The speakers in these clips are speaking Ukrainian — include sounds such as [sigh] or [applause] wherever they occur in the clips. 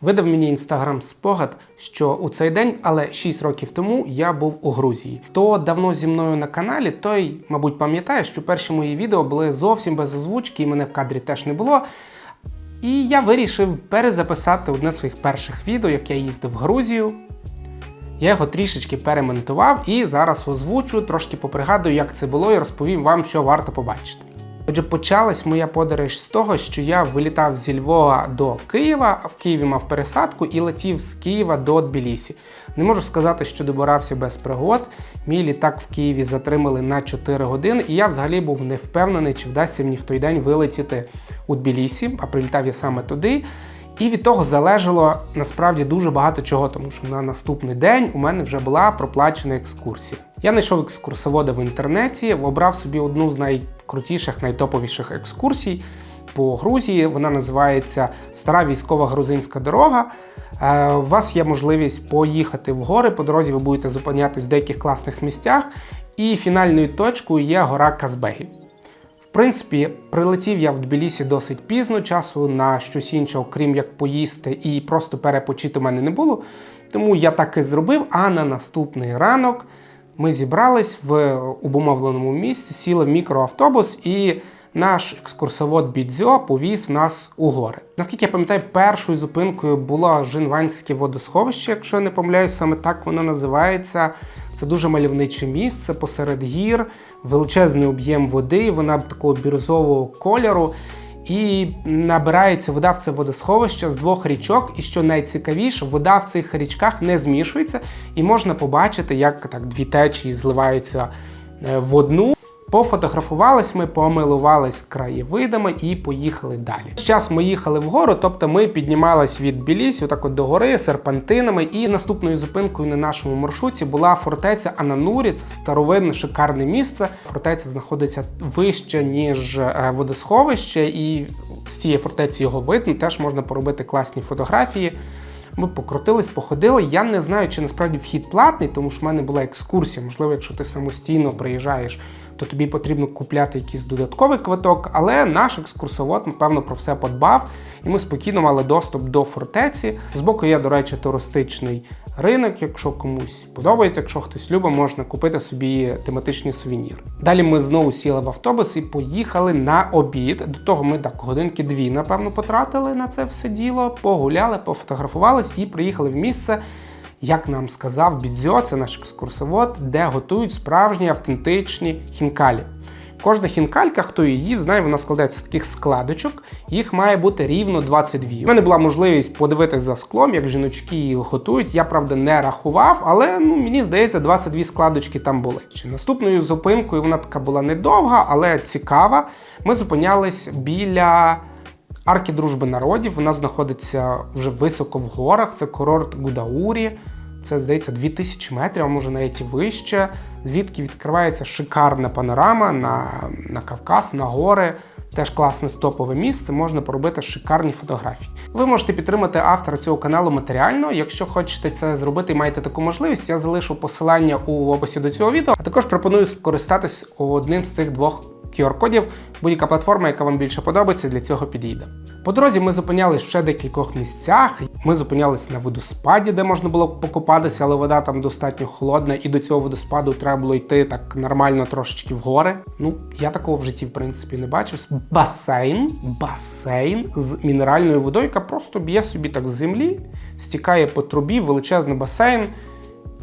Видав мені інстаграм спогад, що у цей день, але 6 років тому, я був у Грузії. Хто давно зі мною на каналі, той, мабуть, пам'ятає, що перші мої відео були зовсім без озвучки, і мене в кадрі теж не було. І я вирішив перезаписати одне з своїх перших відео, як я їздив в Грузію. Я його трішечки перемонтував і зараз озвучу, трошки попригадую, як це було, і розповім вам, що варто побачити. Отже, почалась моя подорож з того, що я вилітав зі Львова до Києва, а в Києві мав пересадку і летів з Києва до Тбілісі. Не можу сказати, що добирався без пригод. Мій літак в Києві затримали на 4 години, і я взагалі був не впевнений, чи вдасться мені в той день вилетіти у Тбілісі, а прилітав я саме туди. І від того залежало насправді дуже багато чого, тому що на наступний день у мене вже була проплачена екскурсія. Я знайшов екскурсовода в інтернеті, обрав собі одну з найкрутіших, найтоповіших екскурсій по Грузії. Вона називається Стара військова грузинська дорога. Е, У вас є можливість поїхати в гори. По дорозі ви будете зупинятись в деяких класних місцях. І фінальною точкою є гора Казбегі. В принципі, прилетів я в Тбілісі досить пізно, часу на щось інше, окрім як поїсти і просто перепочити у мене не було. Тому я так і зробив. А на наступний ранок ми зібрались в обумовленому місці, сіли в мікроавтобус і. Наш екскурсовод Бідзьо повіз нас у гори. Наскільки я пам'ятаю, першою зупинкою було Жинванське водосховище, якщо я не помиляюсь, саме так воно називається. Це дуже мальовниче місце посеред гір, величезний об'єм води, вона такого бірюзового кольору. І набирається вода в це водосховище з двох річок. І що найцікавіше, вода в цих річках не змішується, і можна побачити, як так дві течії зливаються е, в одну. Пофотографувались ми, помилувались краєвидами і поїхали далі. Час ми їхали вгору, тобто ми піднімались від Білісі, отак от до гори серпантинами. І наступною зупинкою на нашому маршруті була фортеця Ананурі. Це старовинне шикарне місце. Фортеця знаходиться вище ніж е, водосховище, і з цієї фортеці його видно. Теж можна поробити класні фотографії. Ми покрутились, походили. Я не знаю, чи насправді вхід платний, тому що в мене була екскурсія. Можливо, якщо ти самостійно приїжджаєш, то тобі потрібно купляти якийсь додатковий квиток. Але наш екскурсовод, напевно, про все подбав, і ми спокійно мали доступ до фортеці. Збоку є, до речі, туристичний ринок. Якщо комусь подобається, якщо хтось любить, можна купити собі тематичний сувенір. Далі ми знову сіли в автобус і поїхали на обід. До того ми так годинки дві, напевно, потратили на це все діло. Погуляли, пофотографувались і приїхали в місце. Як нам сказав Бідзьо, це наш екскурсовод, де готують справжні автентичні хінкалі. Кожна хінкалька, хто її знає, вона складається з таких складочок, їх має бути рівно 22. У мене була можливість подивитися за склом, як жіночки її готують. Я правда не рахував, але ну мені здається, 22 складочки там були. Чи наступною зупинкою вона така була недовга, але цікава. Ми зупинялись біля. Арки дружби народів вона знаходиться вже високо в горах. Це курорт Гудаурі. Це здається 2000 метрів, а може навіть і вище. Звідки відкривається шикарна панорама на, на Кавказ, на гори. Теж класне стопове місце, можна поробити шикарні фотографії. Ви можете підтримати автора цього каналу матеріально. Якщо хочете це зробити і маєте таку можливість, я залишу посилання у описі до цього відео. А також пропоную скористатись одним з цих двох QR-кодів. Будь-яка платформа, яка вам більше подобається, для цього підійде. По дорозі ми зупинялись ще декількох місцях. Ми зупинялись на водоспаді, де можна було покупатися, але вода там достатньо холодна, і до цього водоспаду треба було йти так нормально трошечки в гори. Ну, я такого в житті, в принципі, не бачив. Басейн, басейн з мінеральною водою, яка просто б'є собі так з землі, стікає по трубі, величезний басейн.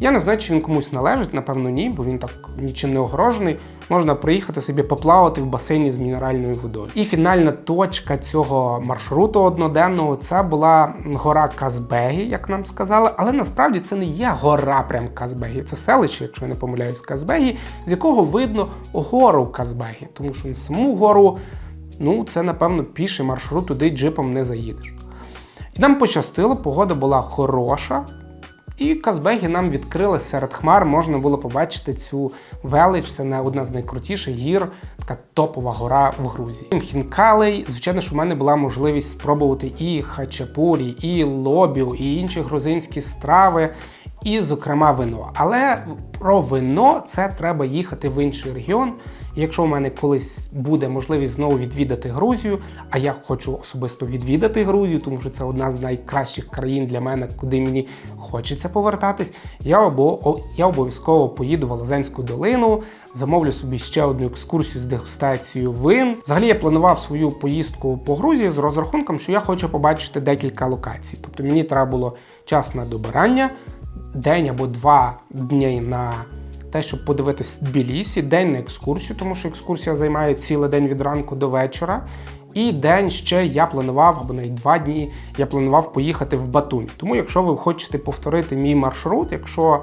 Я не знаю, чи він комусь належить, напевно, ні, бо він так нічим не огорожений. Можна приїхати собі поплавати в басейні з мінеральною водою. І фінальна точка цього маршруту одноденного це була гора Казбегі, як нам сказали. Але насправді це не є гора прям Казбегі. Це селище, якщо я не помиляюсь, Казбегі, з якого видно гору Казбегі. Тому що на саму гору, ну це напевно піший маршрут, туди джипом не заїдеш. І нам пощастило, погода була хороша. І Казбегі нам відкрили серед хмар, можна було побачити цю велич. Це не одна з найкрутіших гір, така топова гора в Грузії. Хінкалей, звичайно, ж, у мене була можливість спробувати і хачапурі, і лобіо, і інші грузинські страви. І, зокрема, вино. Але про вино це треба їхати в інший регіон. Якщо у мене колись буде можливість знову відвідати Грузію, а я хочу особисто відвідати Грузію, тому що це одна з найкращих країн для мене, куди мені хочеться повертатись, я обо, я обов'язково поїду в Волозенську долину, замовлю собі ще одну екскурсію з дегустацією вин. Взагалі я планував свою поїздку по Грузії з розрахунком, що я хочу побачити декілька локацій. Тобто мені треба було час на добирання, день або два дні на те, щоб подивитись Тбілісі, день на екскурсію, тому що екскурсія займає цілий день від ранку до вечора. І день ще я планував, або навіть два дні я планував поїхати в Батумі. Тому, якщо ви хочете повторити мій маршрут, якщо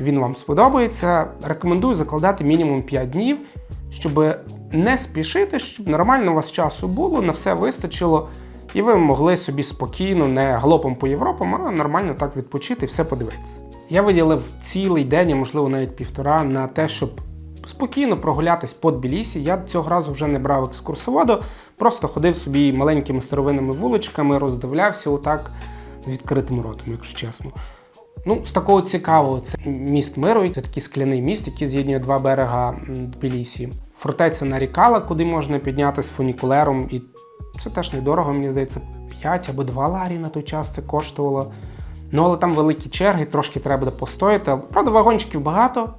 він вам сподобається, рекомендую закладати мінімум 5 днів, щоб не спішити, щоб нормально у вас часу було, на все вистачило, і ви могли собі спокійно, не галопом по Європам, а нормально так відпочити і все подивитися. Я виділив цілий день, а можливо навіть півтора, на те, щоб спокійно прогулятись по Тбілісі. Я цього разу вже не брав екскурсоводу, просто ходив собі маленькими старовинними вуличками, роздивлявся отак з відкритим ротом, якщо чесно. Ну, з такого цікавого, це міст Миру, це такий скляний міст, який з'єднує два берега Тбілісі. Фортеця Нарікала, куди можна піднятися фунікулером, і це теж недорого, мені здається, 5 або 2 ларі на той час це коштувало. Ну, але там великі черги, трошки треба буде постояти. Правда, вагончиків багато,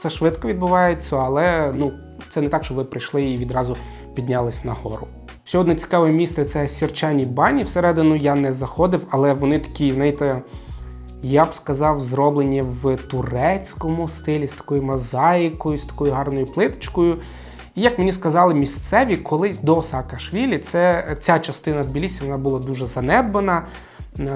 це швидко відбувається, але ну, це не так, що ви прийшли і відразу піднялись на гору. Ще одне цікаве місце це сірчані бані. Всередину я не заходив, але вони такі, знаєте, я б сказав, зроблені в турецькому стилі, з такою мозаїкою, з такою гарною плиточкою. І як мені сказали місцеві, колись до Саакашвілі, це ця частина Тбілісі вона була дуже занедбана.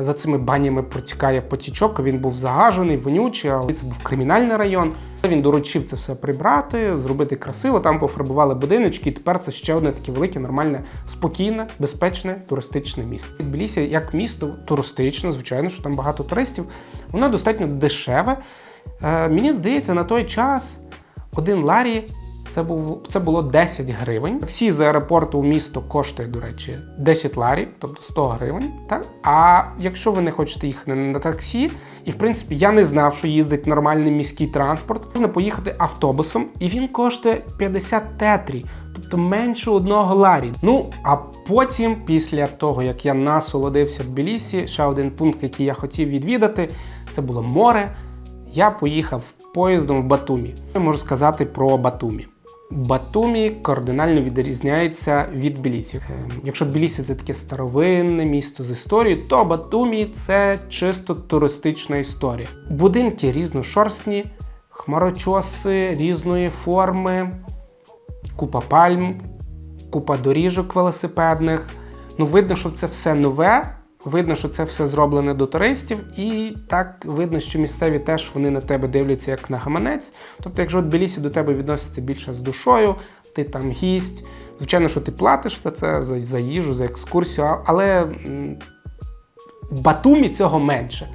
За цими банями протікає потічок, він був загажений, вонючий, але це був кримінальний район. Він доручив це все прибрати, зробити красиво. Там пофарбували будиночки, і тепер це ще одне таке велике, нормальне, спокійне, безпечне туристичне місце. Тбілісі як місто туристичне, звичайно, що там багато туристів, воно достатньо дешеве. Е, мені здається, на той час один ларі це був це було 10 гривень. Таксі з аеропорту у місто коштує, до речі, 10 ларів, тобто 100 гривень. Так? А якщо ви не хочете їхати на таксі, і в принципі я не знав, що їздить нормальний міський транспорт, можна поїхати автобусом, і він коштує 50 тетрі, тобто менше одного ларі. Ну а потім, після того як я насолодився в Тбілісі, ще один пункт, який я хотів відвідати, це було море. Я поїхав поїздом в Батумі. Я можу сказати про Батумі. Батумі кардинально відрізняється від Тбілісі. Е, Якщо Тбілісі це таке старовинне місто з історією, то Батумі це чисто туристична історія. Будинки різношорстні, хмарочоси різної форми, купа пальм, купа доріжок велосипедних. Ну, видно, що це все нове. Видно, що це все зроблене до туристів, і так видно, що місцеві теж вони на тебе дивляться як на гаманець. Тобто, якщо Тбілісі до тебе відноситься більше з душою, ти там гість. Звичайно, що ти платиш за це, за, за їжу, за екскурсію, але в Батумі цього менше.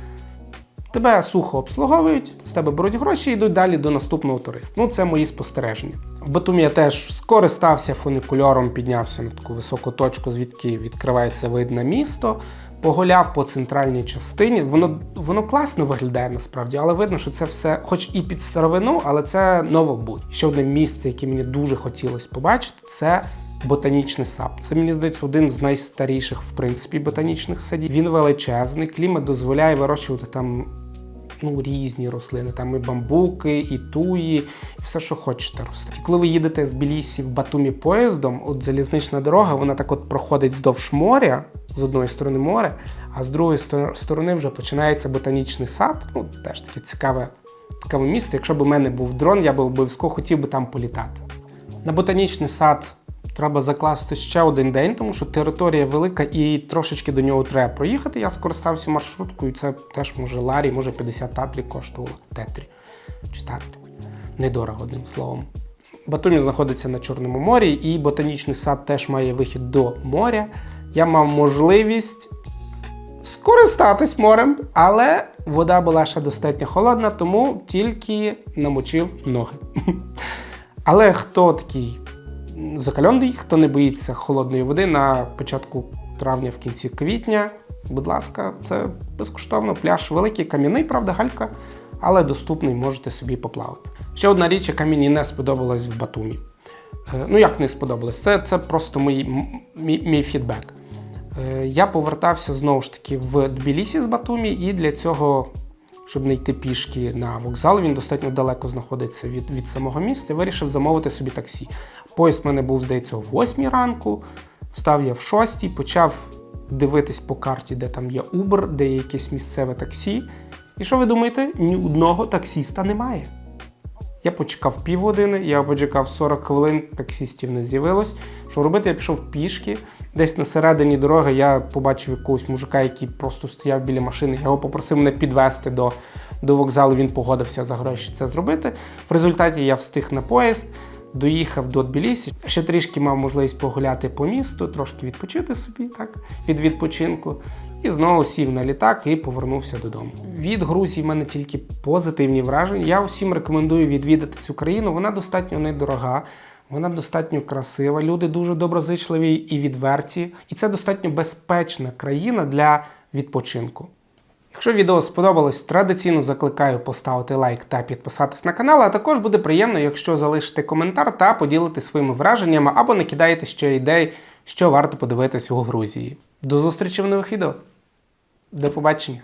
Тебе сухо обслуговують, з тебе беруть гроші і йдуть далі до наступного туриста. Ну, це мої спостереження. В Батумі я теж скористався фуникульором, піднявся на таку високу точку, звідки відкривається вид на місто. Погуляв по центральній частині. Воно воно класно виглядає насправді, але видно, що це все, хоч і під старовину, але це новобуд. Ще одне місце, яке мені дуже хотілося побачити, це ботанічний сад. Це мені здається один з найстаріших, в принципі, ботанічних садів. Він величезний, клімат дозволяє вирощувати там. Ну, різні рослини, там і бамбуки, і туї, і все, що хочете росте. І коли ви їдете з Білісі в Батумі поїздом, от залізнична дорога, вона так от проходить вздовж моря, з одної сторони море, а з другої сторони вже починається ботанічний сад. Ну, теж таке цікаве, цікаве місце. Якщо б у мене був дрон, я б обов'язково хотів би там політати. На ботанічний сад треба закласти ще один день, тому що територія велика і трошечки до нього треба проїхати. Я скористався маршруткою, це теж може ларі, може 50 татрі коштувало. Тетрі чи татрі. Недорого, одним словом. Батумі знаходиться на Чорному морі, і ботанічний сад теж має вихід до моря. Я мав можливість скористатись морем, але вода була ще достатньо холодна, тому тільки намочив ноги. [laughs] Але хто такий закальонний, хто не боїться холодної води на початку травня, в кінці квітня, Будь ласка, це безкоштовно пляж великий, кам'яний, правда, галька, але доступний, можете собі поплавати. Ще одна річ, яка мені не сподобалась в Батумі. Е, Ну, як не сподобалось, це, це просто мій, мій, мій фідбек. Е, Я повертався знову ж таки в Тбілісі з Батумі, і для цього, щоб не йти пішки на вокзал, він достатньо далеко знаходиться від, від самого місця. Вирішив замовити собі таксі. Поїзд в мене був, здається, о 8 ранку. Встав я в 6, почав дивитись по карті, де там є Uber, де є якесь місцеве таксі. І що ви думаєте? Ні одного таксіста немає. Я почекав півгодини, я почекав 40 хвилин, таксістів не з'явилось. Що робити? Я пішов пішки. Десь на середині дороги я побачив якогось мужика, який просто стояв біля машини. Я його попросив мене підвести до, до вокзалу. Він погодився за гроші це зробити. В результаті я встиг на поїзд, доїхав до Тбілісі. Ще трішки мав можливість погуляти по місту, трошки відпочити собі, так, від відпочинку. І знову сів на літак і повернувся додому. Від Грузії в мене тільки позитивні враження. Я усім рекомендую відвідати цю країну. Вона достатньо недорога, вона достатньо красива. Люди дуже доброзичливі і відверті. І це достатньо безпечна країна для відпочинку. Якщо відео сподобалось, традиційно закликаю поставити лайк та підписатись на канал, а також буде приємно, якщо залишите коментар та поділитесь своїми враженнями або накидаєте ще ідей, що варто подивитись у Грузії. До зустрічі в нових відео. До побачення!